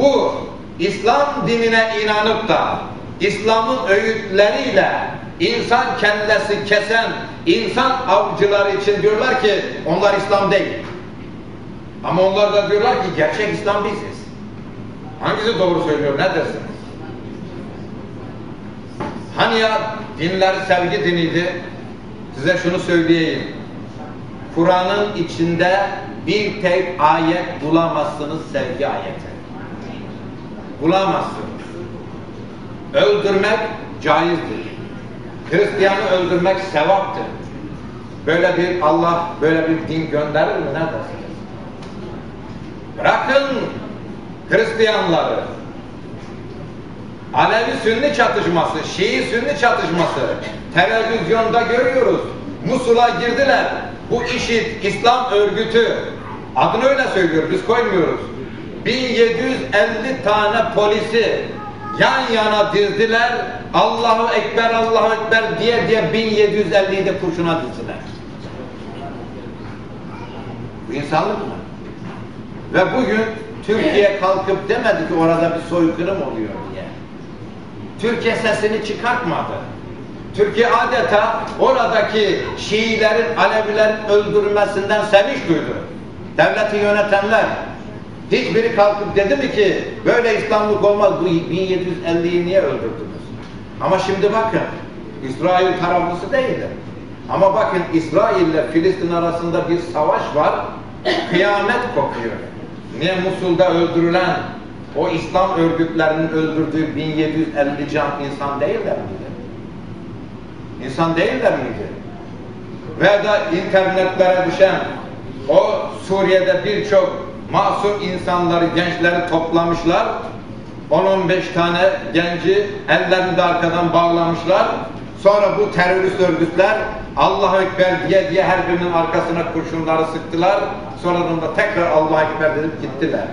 bu İslam dinine inanıp da İslam'ın öğütleriyle insan kellesi kesen insan avcıları için diyorlar ki onlar İslam değil. Ama onlar da diyorlar ki gerçek İslam biziz. Hangisi doğru söylüyor ne dersiniz? Hani ya dinler sevgi diniydi? Size şunu söyleyeyim. Kur'an'ın içinde bir tek ayet bulamazsınız sevgi ayeti. Bulamazsınız. Öldürmek caizdir. Hristiyanı öldürmek sevaptır. Böyle bir Allah böyle bir din gönderir mi? Ne dersiniz? Bırakın Hristiyanları. Alevi Sünni çatışması, Şii Sünni çatışması televizyonda görüyoruz. Musul'a girdiler. Bu işit İslam örgütü adını öyle söylüyor biz koymuyoruz. 1750 tane polisi yan yana dizdiler. Allahu Ekber, Allahu Ekber diye diye 1750'yi de kurşuna dizdiler. Bu insanlık mı? Ve bugün Türkiye kalkıp demedi ki orada bir soykırım oluyor diye. Türkiye sesini çıkartmadı. Türkiye adeta oradaki Şiilerin, Alevilerin öldürülmesinden sevinç duydu. Devleti yönetenler. Hiçbiri kalkıp dedi mi ki böyle İslamlık olmaz bu 1750'yi niye öldürdünüz? Ama şimdi bakın İsrail taraflısı değildir. Ama bakın İsrail ile Filistin arasında bir savaş var. Kıyamet kopuyor. Niye Musul'da öldürülen o İslam örgütlerinin öldürdüğü 1750 can insan değiller miydi? İnsan değiller miydi? Ve da internetlere düşen o Suriye'de birçok masum insanları, gençleri toplamışlar. 10-15 tane genci ellerinde arkadan bağlamışlar. Sonra bu terörist örgütler Allahu Ekber diye diye her birinin arkasına kurşunları sıktılar. Sonradan da tekrar Allahu Ekber dedip gittiler.